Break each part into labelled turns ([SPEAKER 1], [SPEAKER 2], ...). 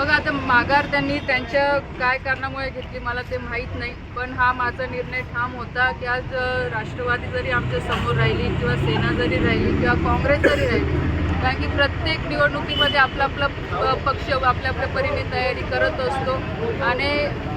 [SPEAKER 1] बघा आता माघार त्यांनी त्यांच्या काय कारणामुळे घेतली मला ते माहीत नाही. पण हा माझा निर्णय ठाम होता की आज राष्ट्रवादी जरी आमच्यासमोर राहिली किंवा सेना जरी राहिली किंवा काँग्रेस जरी राहिली कारण की प्रत्येक निवडणुकीमध्ये आपला आपला पक्ष आपल्या आपल्या परीने तयारी करत असतो. आणि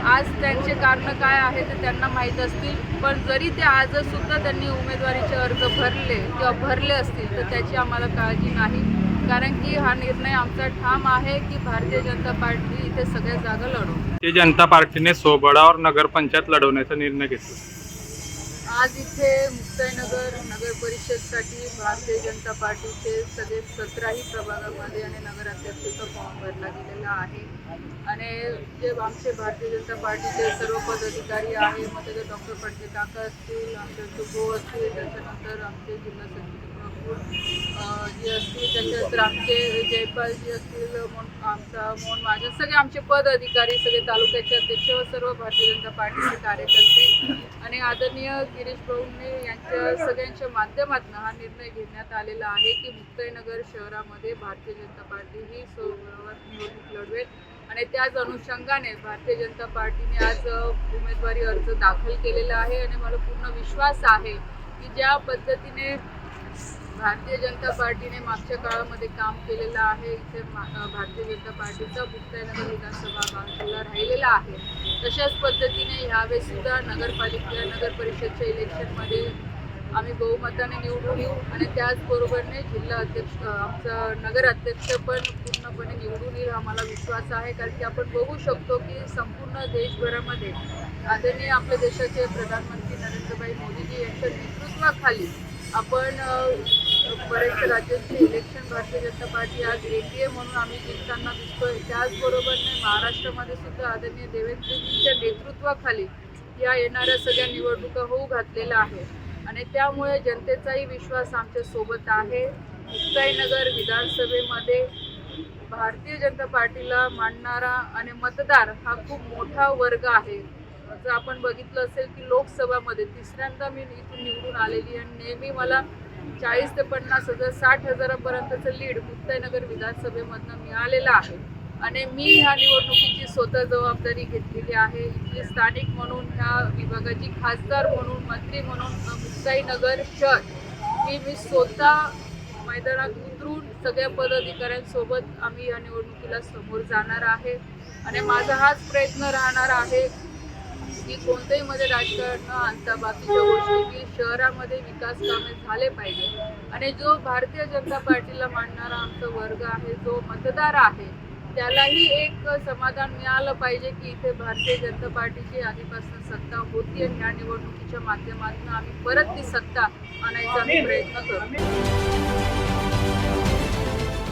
[SPEAKER 1] आज त्यांचे कारणं काय आहे ते त्यांना माहीत असतील. पण जरी ते आजसुद्धा त्यांनी उमेदवारीचे अर्ज भरले किंवा भरले असतील तर त्याची आम्हाला काळजी नाही. कारण की हा निर्णय आमचा ठाम आहे की भारतीय जनता पार्टी इथे सगळ्या जागा लढवू.
[SPEAKER 2] भारतीय जनता पार्टीने सोबडावर नगरपंचायत लढवण्याचा निर्णय घेतला.
[SPEAKER 1] आज इथे मुक्ताईनगर नगर परिषदसाठी भारतीय जनता पार्टीचे सगळे सतराही प्रभागामध्ये आणि नगराध्यक्षाचा फॉर्म भरला गेलेला आहे. आणि जे आमचे भारतीय जनता पार्टीचे सर्व पदाधिकारी आहे मग त्याचे डॉक्टर पटके काका असतील आमचे सुभो असतील त्याच्यानंतर आमचे जिल्हा सचिव जी असतील त्याच्यानंतर आमचे जयपालजी असतील आमचा मोहन महाजन सगळे आमचे पद अधिकारी सगळे तालुक्याचे अध्यक्ष व सर्व भारतीय जनता पार्टीचे कार्यकर्ते आणि आदरणीय गिरीश भाऊंनी यांच्या सगळ्यांच्या माध्यमातून हा निर्णय घेण्यात आलेला आहे की मुक्ताईनगर शहरामध्ये भारतीय जनता पार्टी ही सोबत निवडणूक लढवेल. आणि त्याच अनुषंगाने भारतीय जनता पार्टीने आज उमेदवारी अर्ज दाखल केलेला आहे. आणि मला पूर्ण विश्वास आहे की ज्या पद्धतीने भारतीय जनता पार्टीने मागच्या काळामध्ये काम केलेलं आहे इथे मा- भारतीय जनता पार्टीचा मुक्ताईनगर विधानसभा बाजूला राहिलेला आहे. तशाच पद्धतीने यावेळेस सुद्धा नगरपालिका नगर परिषदच्या इलेक्शनमध्ये आम्ही बहुमताने निवडून येऊ आणि त्याचबरोबरने जिल्हा अध्यक्ष आमचं आमचा नगर अध्यक्ष पण पूर्णपणे निवडून येईल आम्हाला विश्वास आहे. कारण की आपण बघू शकतो की संपूर्ण देशभरामध्ये आदरणीय आपल्या देशाचे प्रधानमंत्री नरेंद्रभाई मोदीजी यांच्या नेतृत्वाखाली आपण बरेचसे राज्याचे इलेक्शन भारतीय जनता पार्टी आज एन म्हणून आम्ही जिंकताना दिसतोय. त्याचबरोबर महाराष्ट्रामध्ये सुद्धा आदरणीय देवेंद्रजींच्या नेतृत्वाखाली या येणाऱ्या सगळ्या निवडणुका होऊ घातलेल्या आहे आणि त्यामुळे जनतेचाही विश्वास आमच्यासोबत आहे. मुक्ताईनगर विधानसभेमध्ये भारतीय जनता पार्टीला मानणारा आणि मतदार हा खूप मोठा वर्ग आहे. जर आपण बघितलं असेल की लोकसभामध्ये तिसऱ्यांदा मी इथून निवडून आलेली आणि नेहमी मला चाळीस ते पन्नास हजार साठ हजारापर्यंतचं लीड मुक्ताईनगर विधानसभेमधनं मिळालेलं आहे. आणि मी ह्या निवडणुकीची स्वतः जबाबदारी घेतलेली आहे. इथली स्थानिक म्हणून ह्या विभागाची खासदार म्हणून मंत्री म्हणून मुक्ताईनगर शहर. ही मी स्वतः मैदानात उतरून सगळ्या पदाधिकाऱ्यांसोबत आम्ही या निवडणुकीला समोर जाणार आहे. आणि माझा हाच प्रयत्न राहणार आहे. की कोणत्याही मध्ये राजकारण न आणता बाकीच्या गोष्टी की शहरामध्ये विकास कामे झाले पाहिजे. आणि जो भारतीय जनता पार्टीला मानणारा आमचा वर्ग आहे जो मतदार आहे त्यालाही एक समाधान मिळालं पाहिजे की इथे भारतीय जनता पार्टीची आधीपासून सत्ता होती आणि या निवडणुकीच्या माध्यमातून आम्ही परत ती सत्ता आणायचा आम्ही प्रयत्न करू.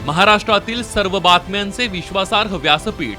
[SPEAKER 3] महाराष्ट्रातील सर्व बातम्यांचे विश्वासार्ह व्यासपीठ